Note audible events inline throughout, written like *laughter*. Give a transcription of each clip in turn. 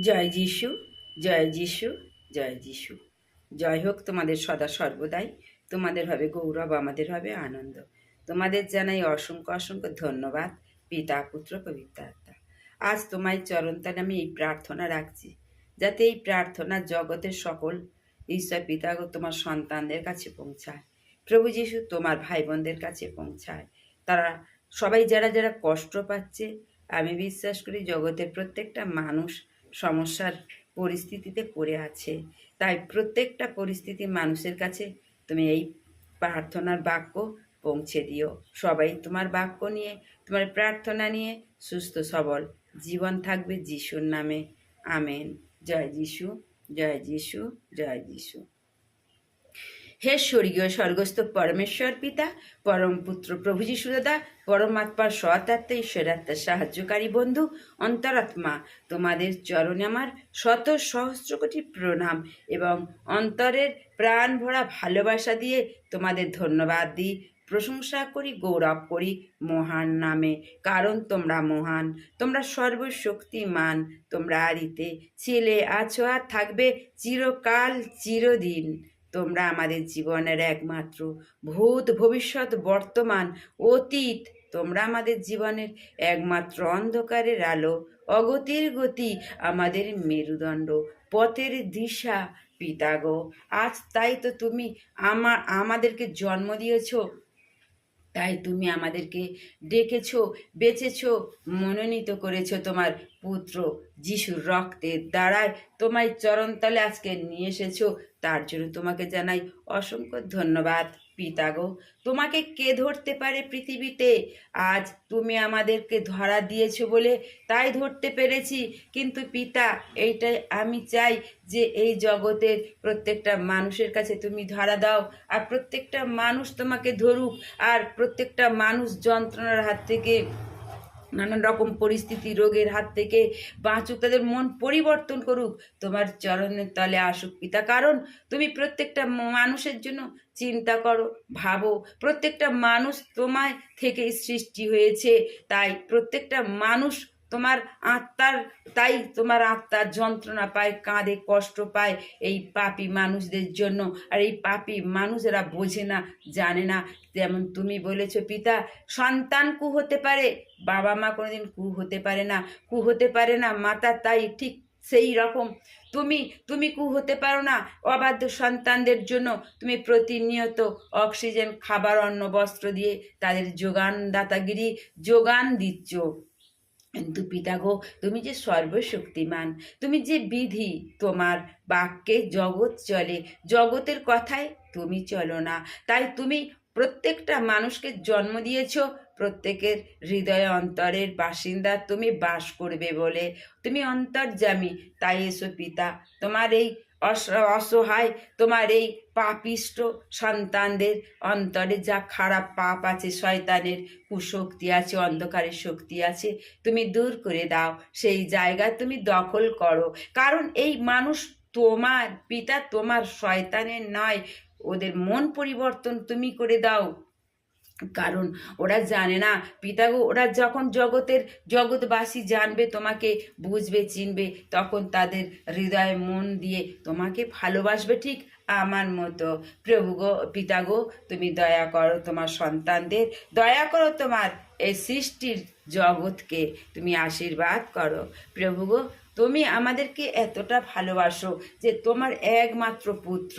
জয় যিশু জয় যিশু জয় যিশু। জয় হোক তোমাদের সদা সর্বদাই। তোমাদের হবে গৌরব, আমাদের হবে আনন্দ। তোমাদের জানাই অসংখ্য অসংখ্য ধন্যবাদ, পিতা, পুত্র, পবিত্র আত্মা। আজ তোমায় চরণতালে আমি এই প্রার্থনা রাখছি, যাতে এই প্রার্থনা জগতের সকল ঈশ্বর পিতা তোমার সন্তানদের কাছে পৌঁছায়। প্রভু যিশু তোমার ভাই বোনদের কাছে পৌঁছায়। তারা সবাই যারা যারা কষ্ট পাচ্ছে, আমি বিশ্বাস করি জগতের প্রত্যেকটা মানুষ সমস্যার পরিস্থিতিতে পড়ে আছে। তাই প্রত্যেকটা পরিস্থিতি মানুষের কাছে তুমি এই প্রার্থনার বাক্য পৌঁছে দিও। সবাই তোমার বাক্য নিয়ে, তোমার প্রার্থনা নিয়ে সুস্থ, সবল জীবন থাকবে যিশুর নামে। আমেন। জয় যিশু জয় যিশু জয় যিশু। হে স্বর্গীয় স্বর্গস্থ পরমেশ্বর পিতা, পরম পুত্র প্রভু যিশু দাদা পরমাত্মার সৎআত্মা ঈশ্বরাত্মার সাহায্যকারী বন্ধু, অন্তরাত্মা, তোমাদের চরণে আমার শত সহস্র কোটি প্রণাম এবং অন্তরের প্রাণ ভরা ভালোবাসা দিয়ে তোমাদের ধন্যবাদ দিই। প্রশংসা করি, গৌরব করি মহান নামে, কারণ তোমরা মহান, তোমরা সর্বশক্তিমান, তোমরা আদিতে, ছেলে, আছো, আর থাকবে চিরকাল, চিরদিন। তোমরা আমাদের জীবনের একমাত্র ভূত, ভবিষ্যৎ, বর্তমান, অতীত। তোমরা আমাদের জীবনের একমাত্র অন্ধকারের আলো, অগতির গতি, আমাদের মেরুদণ্ড, পথের দিশা পিতাগো আজ তাই তো তুমি আমা, আমাদেরকে জন্ম দিয়েছ। তাই তুমি আমাদেরকে ডেকেছো বেছেছো মনোনীত করেছ তোমার পুত্র। যিশুর রক্তের দ্বারায় তোমায় চরণতলে আজকে নিয়ে এসেছ। তার জন্য তোমাকে জানাই অসংখ্য ধন্যবাদ পিতাগো তোমাকে কে ধরতে পারে পৃথিবীতে? আজ তুমি আমাদেরকে ধরা দিয়েছ বলে তাই ধরতে পেরেছি। কিন্তু পিতা, এইটাই আমি চাই যে এই জগতের প্রত্যেকটা মানুষের কাছে তুমি ধরা দাও আর প্রত্যেকটা মানুষ তোমাকে ধরুক আর প্রত্যেকটা মানুষ যন্ত্রণার হাত থেকে নানান রকম পরিস্থিতি, রোগের হাত থেকে বাঁচুক, তাদের মন পরিবর্তন করুক, তোমার চরণের তলে আসুক পিতা। কারণ তুমি প্রত্যেকটা মানুষের জন্য চিন্তা করো, ভাবো, প্রত্যেকটা মানুষ তোমায় থেকেই সৃষ্টি হয়েছে। তাই প্রত্যেকটা মানুষ তোমার আত্মার, তাই তোমার আত্মার যন্ত্রণা পায় কাঁদে কষ্ট পায় এই পাপি মানুষদের জন্য। আর এই পাপি মানুষেরা বোঝে না, জানে না। যেমন তুমি বলেছ পিতা, সন্তান কু হতে পারে, বাবা মা কোনোদিন কু হতে পারে না। কু হতে পারে না, মাতা তাই ঠিক সেই রকম। তুমি তুমি কু হতে পারো না অবাধ্য সন্তানদের জন্য। তুমি প্রতিনিয়ত অক্সিজেন, খাবার, অন্ন, বস্ত্র দিয়ে তাদের যোগানদাতাগিরি, যোগান দিচ্ছ। কিন্তু পিতা গো তুমি যে সর্বশক্তিমান, তুমি যে বিধি, তোমার বাক্যে জগৎ চলে, জগতের কথায় তুমি চলো না। তাই তুমি প্রত্যেকটা মানুষকে জন্ম দিয়েছ, প্রত্যেকের হৃদয় অন্তরের বাসিন্দা তুমি বাস করবে বলে। তুমি অন্তর্জামী তাই এসো পিতা, তোমার এই অসহায় তোমার এই পাপিষ্ট সন্তানদের অন্তরে যা খারাপ পাপ আছে, শয়তানের কুশক্তি আছে, অন্ধকারের শক্তি আছে, তুমি দূর করে দাও। সেই জায়গা তুমি দখল করো। কারণ এই মানুষ তোমার, পিতা তোমার, শয়তানের নয়। ওদের মন পরিবর্তন তুমি করে দাও। কারণ ওরা জানে না। পিতাগো, ওরা যখন জগতের জগৎবাসী জানবে, তোমাকে বুঝবে, চিনবে, তখন তাদের হৃদয়ে, মন দিয়ে তোমাকে ভালোবাসবে ঠিক আমার মতো। প্রভু গো পিতা গো তুমি দয়া করো তোমার সন্তানদের, দয়া করো তোমার এই সৃষ্টির জগৎকে তুমি আশীর্বাদ করো। প্রভু গো তুমি আমাদেরকে এতটা ভালোবাসো যে তোমার একমাত্র পুত্র।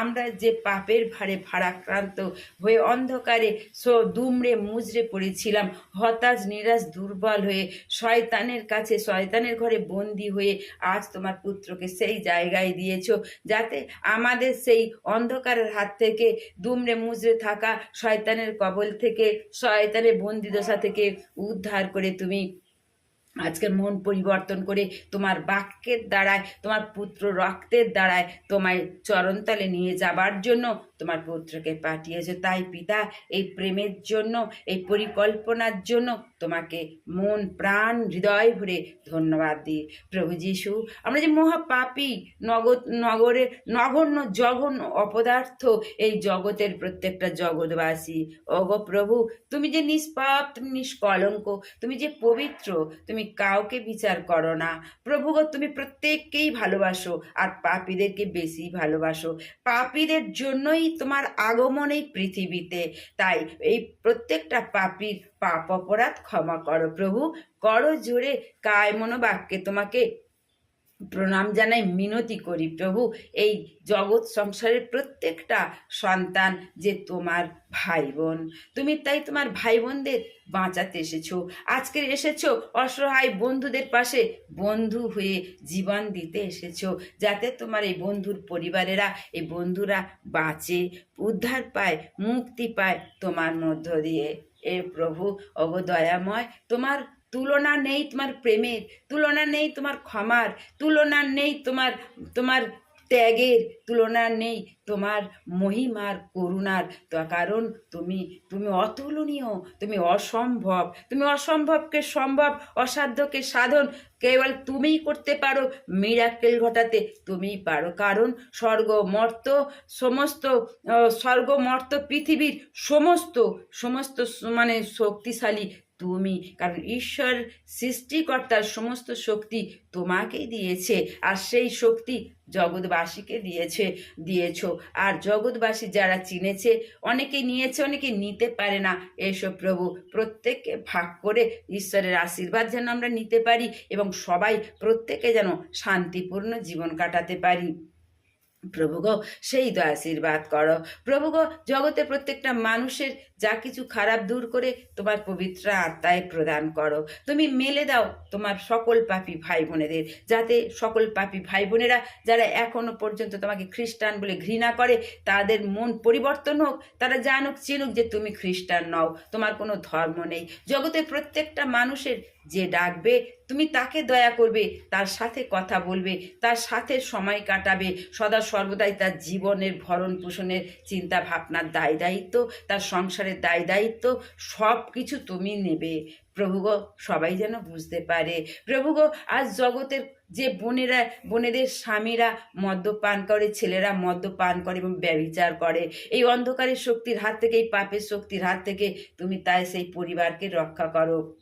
আমরা যে পাপের ভারে ভারাক্রান্ত হয়ে অন্ধকারে সো দুমড়ে মুজড়ে পড়েছিলাম, হতাশ, নিরাশ, দুর্বল হয়ে শয়তানের কাছে, শয়তানের ঘরে বন্দি হয়ে আজ তোমার পুত্রকে সেই জায়গায় দিয়েছ যাতে আমাদের সেই অন্ধকারের হাত থেকে দুমড়ে মুজড়ে থাকা শয়তানের কবল থেকে, শয়তানের বন্দিদশা থেকে উদ্ধার করে তুমি আজকের মন পরিবর্তন করে তোমার বাক্যের দ্বারায়, তোমার পুত্র রক্তের দ্বারায় তোমায় চরণতলে নিয়ে যাবার জন্য তোমার পুত্রকে পাঠিয়েছো, তাই পিতা, এই প্রেমের জন্য, এই পরিকল্পনার জন্য তোমাকে মন, প্রাণ, হৃদয় ভরে ধন্যবাদ দিই। প্রভু যিশু, আমরা যে মহাপাপী, নগদ, নগরের নগণ্য, জঘন্য অপদার্থ, এই জগতের প্রত্যেকটা জগৎবাসী, ওগো প্রভু, তুমি যে নিষ্পাপ, তুমি নিষ্কলঙ্ক, তুমি যে পবিত্র, তুমি কাউকে বিচার করো না। প্রভু তুমি প্রত্যেককেই ভালোবাসো, আর পাপীদেরকে বেশি ভালোবাসো। পাপীদের জন্যই তোমার আগমন এই পৃথিবীতে। তাই এই প্রত্যেকটা পাপির পাপ অপরাধ ক্ষমা করো প্রভু। করো জোরে, কায় মনোবাক্যে তোমাকে প্রণাম জানাই, মিনতি করি, প্রভু, এই জগৎ সংসারের প্রত্যেকটা সন্তান যে তোমার ভাই বোন তুমি তাই তোমার ভাই বোনদের বাঁচাতে এসেছ। আজকে এসেছ অসহায় বন্ধুদের পাশে বন্ধু হয়ে জীবন দিতে এসেছ, যাতে তোমার এই বন্ধুর পরিবারেরা, এই বন্ধুরা বাঁচে, উদ্ধার পায়, মুক্তি পায় তোমার মধ্য দিয়ে। এ প্রভু অবদয়াময় তোমার তুলনা নেই তোমার প্রেমের, তুলনা নেই তোমার ক্ষমার, তুলনা নেই তোমার তোমার ত্যাগের, তুলনা নেই তোমার মহিমার, করুণার। কারণ তুমি তুমি অতুলনীয়, তুমি অসম্ভব, তুমি অসম্ভবকে সম্ভব, অসাধ্যকে সাধন কেবল তুমিই করতে পারো মিরাকেল ঘটাতে, তুমিই পারো। কারণ স্বর্গ, মর্ত, সমস্ত স্বর্গ, মর্ত, পৃথিবীর সমস্ত সমস্ত মানে শক্তিশালী তুমি। কারণ ঈশ্বর, সৃষ্টিকর্তার সমস্ত শক্তি তোমাকেই দিয়েছে আর সেই শক্তি জগৎবাসীকে দিয়েছে, দিয়েছ। আর জগৎবাসী যারা চিনেছে, অনেকে নিয়েছে, অনেকে নিতে পারে না। এসো প্রভু, প্রত্যেককে ভাগ করে ঈশ্বরের আশীর্বাদ যেন আমরা নিতে পারি এবং সবাই প্রত্যেকে যেন শান্তিপূর্ণ জীবন কাটাতে পারি। প্রভু গো, সেই তো আশীর্বাদ করো। প্রভু গো, জগতে প্রত্যেকটা মানুষের যা কিছু খারাপ দূর করে তোমার পবিত্র আত্মায় প্রদান করো। তুমি মেলে দাও তোমার সকল পাপী ভাই বোনেদের যাতে সকল পাপী ভাই বোনেরা যারা এখনও পর্যন্ত তোমাকে খ্রিস্টান বলে ঘৃণা করে, তাদের মন পরিবর্তন হোক, তারা জানুক, চিনুক যে তুমি খ্রিস্টান নও। তোমার কোনো ধর্ম নেই। জগতের প্রত্যেকটা মানুষের যে ডাকবে, তুমি তাকে দয়া করবে, তার সাথে কথা বলবে, তার সাথে সময় কাটাবে। সদা সর্বদাই তার জীবনের ভরণ পোষণের চিন্তা ভাবনার দায় দায়িত্ব, তার সংসারের দায় দায়িত্ব সব কিছু তুমি নেবে। প্রভুগ সবাই যেন বুঝতে পারে। প্রভুগ আজ জগতের যে বোনেরা, বোনেদের স্বামীরা মদ্যপান করে, ছেলেরা মদ্যপান করে এবং ব্যবিচার করে, এই অন্ধকারের শক্তির হাত থেকে, এই পাপের শক্তির হাত থেকে তুমি তাই সেই পরিবারকে রক্ষা করো।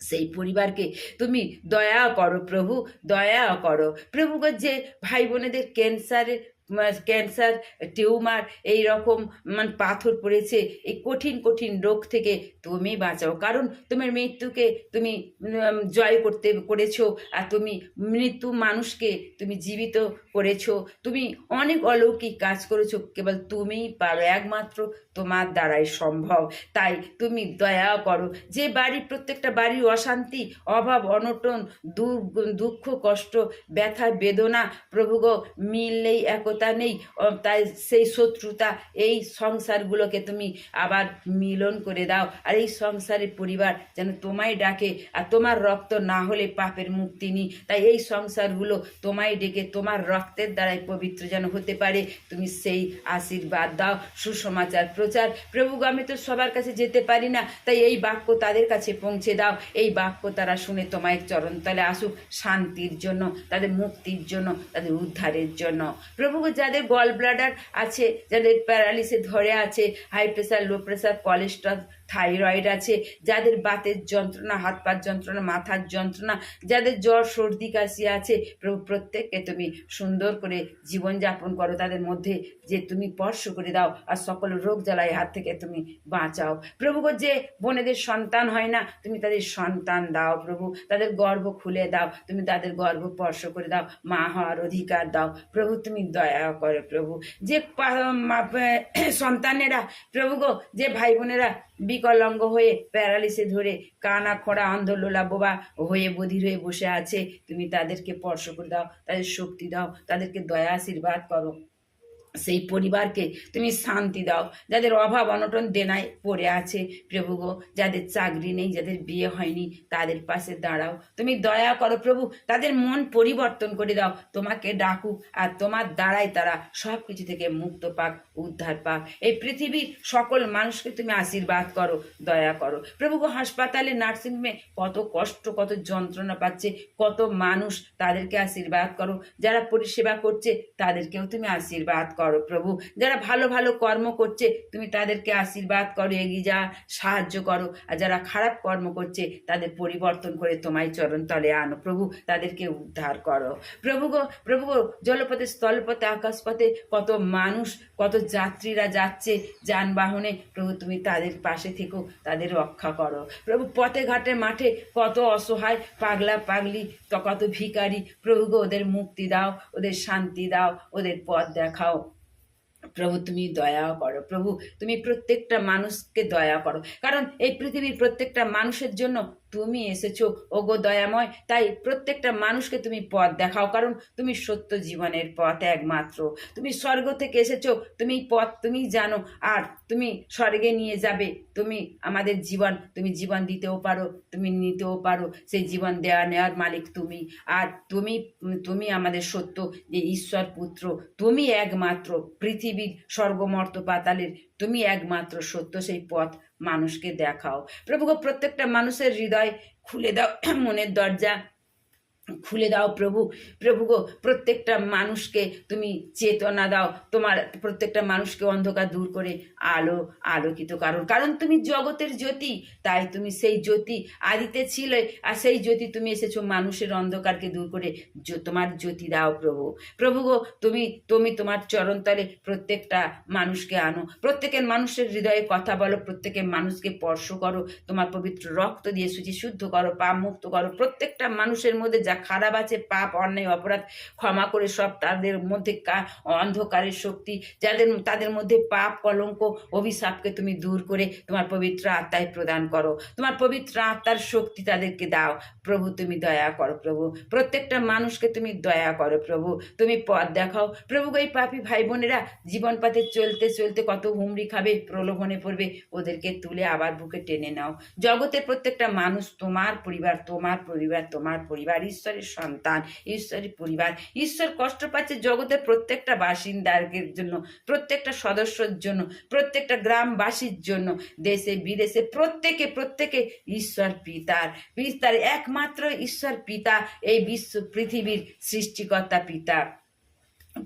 সেই পরিবারকে তুমি দয়া করো প্রভু দয়া করো। প্রভু যে ভাই বোনেদের ক্যান্সারের ক্যান্সার টিউমার এই রকম মানে পাথর পড়েছে। এই কঠিন কঠিন রোগ থেকে তুমি বাঁচাও। কারণ তোমার মৃত্যুকে তুমি জয় করতে করেছ আর তুমি মৃত্যু মানুষকে তুমি জীবিত করেছ। তুমি অনেক অলৌকিক কাজ করেছ, কেবল তুমিই পারো। একমাত্র তোমার দ্বারাই সম্ভব। তাই তুমি দয়া করো। যে বাড়ি প্রত্যেকটা বাড়ির অশান্তি, অভাব, অনটন দুঃখ, কষ্ট, ব্যথা, বেদনা প্রভুগ মিললেই মিল নেই নেই তাই সেই শত্রুতা, এই সংসারগুলোকে তুমি আবার মিলন করে দাও। আর এই সংসারের পরিবার যেন তোমায় ডাকে, আর তোমার রক্ত না হলে পাপের মুক্তি নি তাই এই সংসারগুলো তোমায় ডেকে, তোমার রক্তের দ্বারাই পবিত্র যেন হতে পারে। তুমি সেই আশীর্বাদ দাও। সুসমাচার প্রচার। প্রভু আমি তো সবার কাছে যেতে পারি না, তাই এই বাক্য তাদের কাছে পৌঁছে দাও। এই বাক্য তারা শুনে তোমায় চরণতলে আসুক শান্তির জন্য, তাদের মুক্তির জন্য, তাদের উদ্ধারের জন্য। প্রভু যাদের গল ব্লাডার আছে যাদের প্যারালিসে ধরে আছে high pressure low pressure cholesterol thyroid আছে, যাদের বাতের যন্ত্রণা, হাত পার যন্ত্রণা, মাথার যন্ত্রণা, যাদের জ্বর, সর্দি, কাশি আছে। প্রভু, প্রত্যেককে তুমি সুন্দর করে জীবনযাপন করো। তাদের মধ্যে যে তুমি স্পর্শ করে দাও আর সকল রোগ জ্বালায় হাত থেকে তুমি বাঁচাও। প্রভু যে বোনেদের সন্তান হয় না, তুমি তাদের সন্তান দাও প্রভু। তাদের গর্ব খুলে দাও, তুমি তাদের গর্ব স্পর্শ করে দাও, মা হওয়ার অধিকার দাও। প্রভু, তুমি দয়া করো প্রভু। যে সন্তানেরা, প্রভু গো, যে ভাই বোনেরা বিকলাঙ্গ হয়ে প্যারালিসে ধরে কানা খড়া অন্ধলোলা বোবা হয়ে বধির হয়ে বসে আছে। তুমি তাদেরকে স্পর্শ করে দাও, তাদের শক্তি দাও, তাদেরকে দয়া আশীর্বাদ করো। সেই পরিবারকে তুমি শান্তি দাও। যাদের অভাব অনটন দেনায় পড়ে আছে, প্রভু গো, যাদের চাকরি নেই, যাদের বিয়ে হয়নি, তাদের পাশে দাঁড়াও। তুমি দয়া করো প্রভু, তাদের মন পরিবর্তন করে দাও। তোমাকে ডাকুক আর তোমার দ্বারাই তারা সব কিছু থেকে মুক্ত পাক, উদ্ধার পাক। এই পৃথিবীর সকল মানুষকে তুমি আশীর্বাদ করো, দয়া করো। প্রভু গো, হাসপাতালে নার্সিংহোমে কত কষ্ট, কত যন্ত্রণা পাচ্ছে, কত মানুষ তাদেরকে আশীর্বাদ করো। যারা পরিষেবা করছে, তাদেরকেও তুমি আশীর্বাদ করো। প্রভু। যারা ভালো ভালো কর্ম করছে, তুমি তাদেরকে আশীর্বাদ করো, এগিয়ে যা, সাহায্য করো। আর যারা খারাপ কর্ম করছে, তাদের পরিবর্তন করে তোমায় চরণ তলে আনো। প্রভু, তাদেরকে উদ্ধার করো। প্রভু গো প্রভু গো, জলপথে, স্থলপথে, আকাশপথে কত মানুষ, কত যাত্রীরা যাচ্ছে যানবাহনে। প্রভু, তুমি তাদের পাশে থেকো, তাদের রক্ষা করো। প্রভু, পথে ঘাটে মাঠে কত অসহায়, পাগলা, পাগলি, কত ভিখারি। প্রভু গো, ওদের মুক্তি দাও, ওদের শান্তি দাও, ওদের পথ দেখাও। প্রভু, তুমি দয়া করো। প্রভু, তুমি প্রত্যেকটা মানুষকে দয়া করো। কারণ এই পৃথিবীর প্রত্যেকটা মানুষের জন্য তুমি এসেছ, ওগো দয়াময়, তাই প্রত্যেকটা মানুষকে তুমি পথ দেখাও, কারণ তুমি সত্য জীবনের পথ একমাত্র। তুমি স্বর্গ থেকে এসেছ, তুমি পথ তুমি জানো, আর তুমি স্বর্গে নিয়ে যাবে, তুমি আমাদের জীবন, তুমি জীবন দিতেও পারো, তুমি নিতেও পারো, সেই জীবন দেওয়া নেওয়ার মালিক তুমি। আর তুমি তুমি আমাদের সত্য, যে ঈশ্বর পুত্র, তুমি একমাত্র পৃথিবীর স্বর্গমর্ত পাতালের, তুমি একমাত্র সত্য, সেই পথ মানুষকে দেখাও। প্রভু প্রত্যেকটা মানুষের হৃদয় খুলে দাও। *clears throat* মনের দরজা খুলে দাও প্রভু। প্রভু গো, প্রত্যেকটা মানুষকে তুমি চেতনা দাও। তোমার প্রত্যেকটা মানুষকে অন্ধকার দূর করে আলো, আলোকিত কারণ কারণ তুমি জগতের জ্যোতি, তাই তুমি সেই জ্যোতি আদিতে ছিলে আর সেই জ্যোতি তুমি এসেছ মানুষের অন্ধকারকে দূর করে। তোমার জ্যোতি দাও প্রভু। প্রভু গো, তুমি তুমি তোমার চরণতলে প্রত্যেকটা মানুষকে আনো। প্রত্যেকের মানুষের হৃদয়ে কথা বলো, প্রত্যেকের মানুষকে স্পর্শ করো। তোমার পবিত্র রক্ত দিয়ে সুচি শুদ্ধ করো পাপ মুক্ত করো। প্রত্যেকটা মানুষের মধ্যে যা খারাপ আছে, পাপ, অন্যায়, অপরাধ, ক্ষমা করে সব তাদের মধ্যে অন্ধকারের শক্তি, যাদের, তাদের মধ্যে পাপ, কলঙ্ক, অভিশাপকে তুমি দূর করে তোমার পবিত্র আত্মায় প্রদান করো। তোমার পবিত্র আত্মার শক্তি তাদেরকে দাও। প্রভু, তুমি দয়া করো প্রভু। প্রত্যেকটা মানুষকে তুমি দয়া করো প্রভু। তুমি পথ দেখাও। প্রভু এই পাপি ভাই বোনেরা জীবন পথে চলতে চলতে কত হুমড়ি খাবে, প্রলোভনে পড়বে, ওদেরকে তুলে আবার বুকে টেনে নাও। জগতের প্রত্যেকটা মানুষ তোমার পরিবার তোমার পরিবার তোমার পরিবার ঈশ্বরের সন্তান, ঈশ্বরের পরিবার। ঈশ্বর কষ্ট পাচ্ছে জগতের প্রত্যেকটা বাসিন্দাদের জন্য, প্রত্যেকটা সদস্যর জন্য, প্রত্যেকটা গ্রামবাসীর জন্য, দেশে, বিদেশে, প্রত্যেকে প্রত্যেকে ঈশ্বর পিতার। পিতার একমাত্র ঈশ্বর পিতা, এই বিশ্ব পৃথিবীর সৃষ্টিকর্তা পিতা।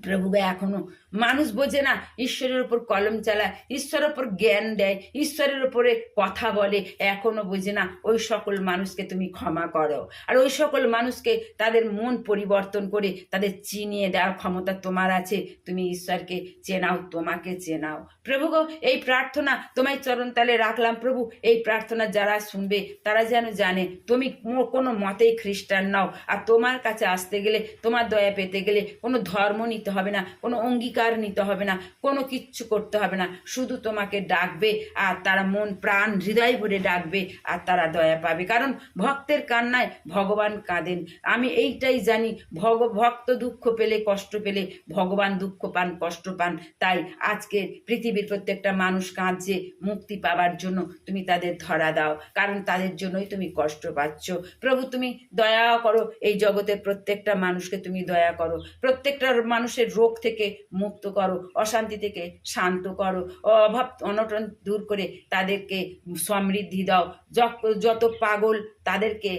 প্রভু এখনও মানুষ বোঝে না, ঈশ্বরের ওপর কলম চালায়, ঈশ্বরের ওপর জ্ঞান দেয়, ঈশ্বরের ওপরে কথা বলে, এখনও বোঝে না, ওই সকল মানুষকে তুমি ক্ষমা করো। আর ওই সকল মানুষকে তাদের মন পরিবর্তন করে, তাদের চিনিয়ে দেওয়ার ক্ষমতা তোমার আছে, তুমি ঈশ্বরকে চেনাও, তোমাকে চেনাও। প্রভু গো, এই প্রার্থনা তোমায় চরণতালে রাখলাম প্রভু, এই প্রার্থনা যারা শুনবে, তারা যেন জানে, তুমি কোনো মতেই খ্রিস্টান নাও। আর তোমার কাছে আসতে গেলে, তোমার দয়া পেতে গেলে কোনো ধর্ম নিতে হবে না, কোনো অঙ্গীকার নিতে হবে না, কোনো কিচ্ছু করতে হবে না। শুধু তোমাকে ডাকবে আর তারা মন, প্রাণ, হৃদয় ভরে ডাকবে আর তারা দয়া পাবে। কারণ ভক্তের কান্নায় ভগবান কাঁদেন। আমি এইটাই জানি, ভগ, ভক্ত দুঃখ পেলে কষ্ট পেলে ভগবান দুঃখ পান, কষ্ট পান। তাই আজকে পৃথিবীর প্রত্যেকটা মানুষ কাঁদছে মুক্তি পাবার জন্য। তুমি তাদের ধরা দাও, কারণ তাদের জন্যই তুমি কষ্ট পাচ্ছ। প্রভু, তুমি দয়া করো, এই জগতের প্রত্যেকটা মানুষকে তুমি দয়া করো। প্রত্যেকটা মানুষের রোগ থেকে মুক্ত করো অশান্তি থেকে শান্ত করো অভাব অনটন দূর করে তাদেরকে সমৃদ্ধি দাও। যত পাগল তাদেরকে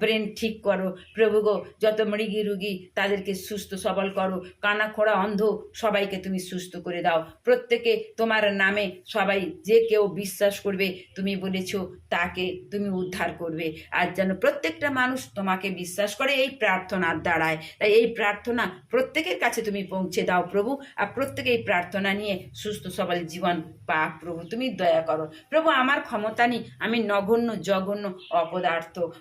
ব্রেন ঠিক করো। প্রভু গো, যত মৃগী রুগী তাদেরকে সুস্থ সবল করো। কানা খোড়া অন্ধ সবাইকে তুমি সুস্থ করে দাও। প্রত্যেকে তোমার নামে সবাই যে কেউ বিশ্বাস করবে, তুমি বলেছ, তাকে তুমি উদ্ধার করবে। আর যেন প্রত্যেকটা মানুষ তোমাকে বিশ্বাস করে, এই প্রার্থনার দ্বারায় তাই এই প্রার্থনা প্রত্যেকের কাছে তুমি পৌঁছে দাও প্রভু। আর প্রত্যেকে এই প্রার্থনা নিয়ে সুস্থ সবল জীবন পাক প্রভু। তুমি দয়া করো। প্রভু, আমার ক্ষমতা নেই, আমি নগণ্য, জঘন্য, অপদার্থ।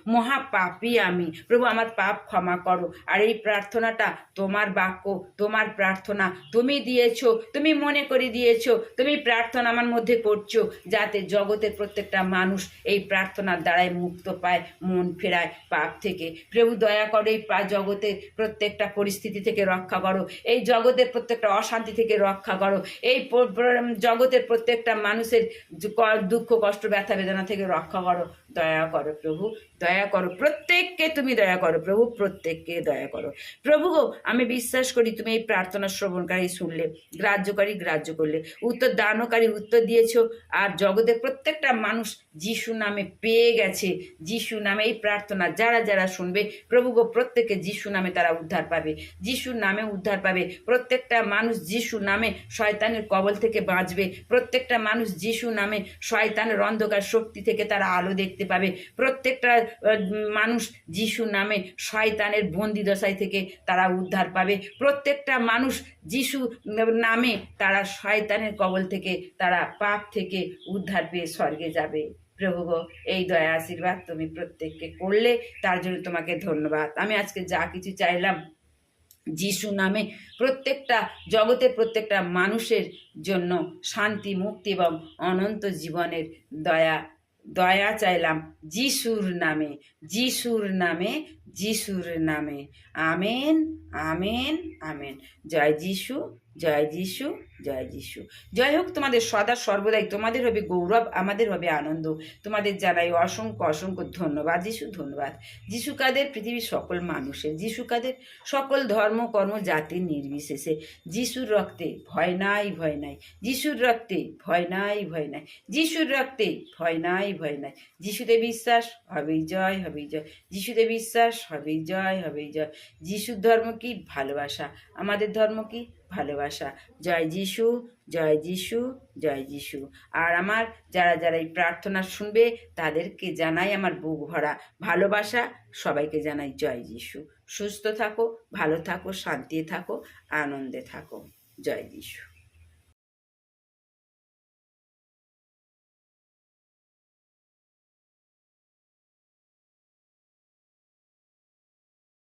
মহা পাপী আমি। প্রভু, আমার পাপ ক্ষমা করো। আর এই প্রার্থনাটা তোমার বাক্য, তোমার প্রার্থনা তুমি দিয়েছ, তুমি মনে করে দিয়েছ, তুমি প্রার্থনা আমার মধ্যে করছ, যাতে জগতের প্রত্যেকটা মানুষ এই প্রার্থনার দ্বারাই মুক্ত পায়, মন ফেরায় পাপ থেকে। প্রভু, দয়া করো এই জগতের প্রত্যেকটা পরিস্থিতি থেকে রক্ষা করো। এই জগতের প্রত্যেকটা অশান্তি থেকে রক্ষা করো। এই জগতের প্রত্যেকটা মানুষের দুঃখ, কষ্ট, ব্যথা, বেদনা থেকে রক্ষা করো। দয়া করো প্রভু। দয়া করো, প্রত্যেককে তুমি দয়া করো, প্রভু, প্রত্যেককে দয়া করো। প্রভু গো, আমি বিশ্বাস করি তুমি এই প্রার্থনা শ্রবণকারী শুনলে, গ্রাহ্যকারী গ্রাহ্য করলে। উত্তর দানকারী উত্তর দিয়েছ, আর জগতের প্রত্যেকটা মানুষ যিশু নামে পেয়ে গেছে, যিশু নামে এই প্রার্থনা যারা যারা শুনবে, প্রভু গো, প্রত্যেকে যিশু নামে তারা উদ্ধার পাবে। যিশুর নামে উদ্ধার পাবে, প্রত্যেকটা মানুষ যিশু নামে শয়তানের কবল থেকে বাঁচবে, প্রত্যেকটা মানুষ যিশু নামে শয়তানের অন্ধকার শক্তি থেকে তারা আলো দেখতে পাবে প্রত্যেকটা মানুষ যিশু নামে শয়তানের বন্দি দশায় থেকে তারা উদ্ধার পাবে। প্রত্যেকটা মানুষ যিশু নামে তারা শয়তানের কবল থেকে, তারা পাপ থেকে উদ্ধার পেয়ে স্বর্গে যাবে। প্রভু এই দয়া আশীর্বাদ তুমি প্রত্যেককে করলে, তার জন্য তোমাকে ধন্যবাদ। আমি আজকে যা কিছু চাইলাম, যিশু নামে প্রত্যেকটা জগতের প্রত্যেকটা মানুষের জন্য শান্তি, মুক্তি এবং অনন্ত জীবনের দয়া দয়া চাইলাম যিশুর নামে যিশুর নামে যিশুর নামে। Amen amen amen. জয় যিশু জয় যিশু জয় যিশু। জয় হোক, তোমাদের সদা সর্বদাই। তোমাদের হবে গৌরব, আমাদের হবে আনন্দ। তোমাদের জানাই অসংখ্য অসংখ্য ধন্যবাদ। যিশু ধন্যবাদ। যিশু কাদের? পৃথিবীর সকল মানুষের। যিশু কাদের? সকল ধর্ম, কর্ম, জাতি নির্বিশেষে। যিশুর রক্তে ভয় নাই ভয় নাই। যিশুর রক্তে ভয় নাই ভয় নাই। যিশুর রক্তে ভয় নাই ভয় নাই। যিশুতে বিশ্বাস, হবেই জয় হবেই জয়। যিশুতে বিশ্বাস হবেই, জয় হবেই, জয়। যিশুর ধর্ম কি? ভালোবাসা। আমাদের ধর্ম কি? ভালোবাসা। জয় যিশু জয় যিশু জয় যিশু। আর আমার যারা যারা এই প্রার্থনা শুনবে, তাদেরকে জানাই আমার বুক ভরা ভালোবাসা। সবাইকে জানাই জয় যিশু। সুস্থ থাকো, ভালো থাকো শান্তি থাকো, আনন্দে থাকো। জয় যিশু।